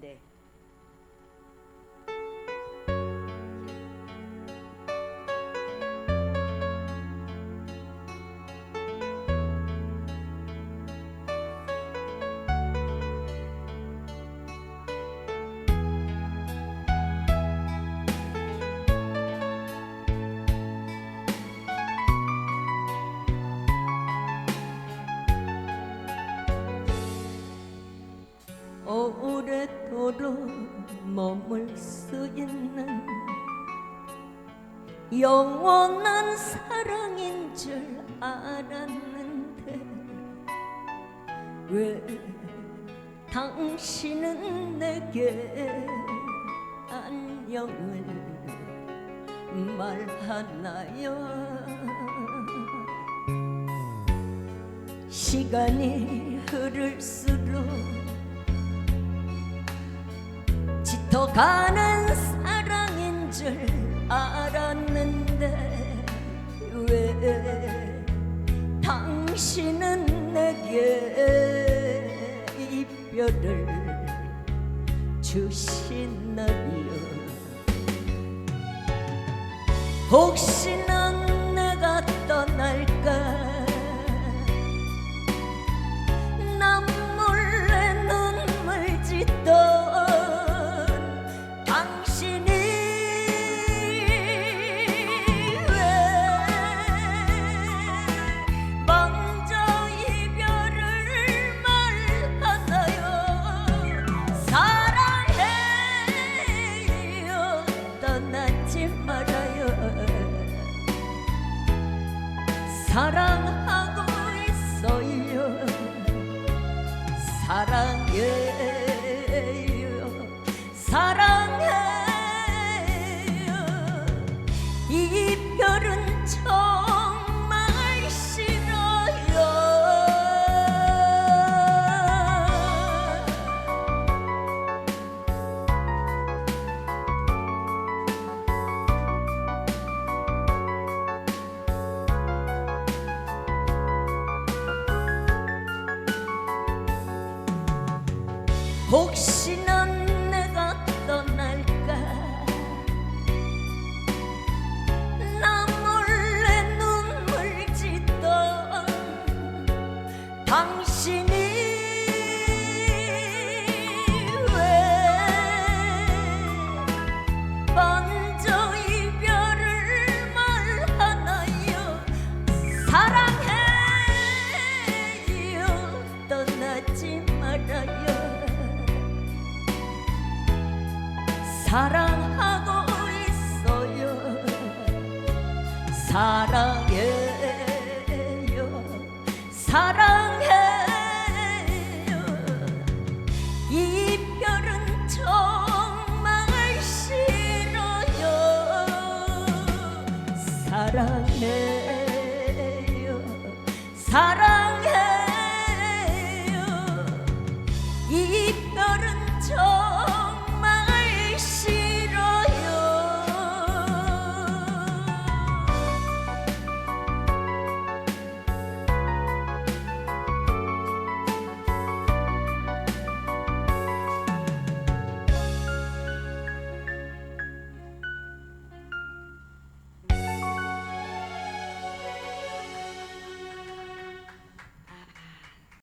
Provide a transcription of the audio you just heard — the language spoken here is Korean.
day. 오래도록 머물 수 있는 영원한 사랑인 줄 알았는데 왜 당신은 내게 안녕을 말하나요? 시간이 흐를수록 짙어가는 사랑인 줄 알았는데 왜 당신은 내게 이별을 주시나요? 혹시나 사랑하고 있어요. 사랑해요. 사랑 혹시나 사랑하고 있어요. 사랑해요. 사랑해요. 이별은 정말 싫어요. 사랑해요. 사랑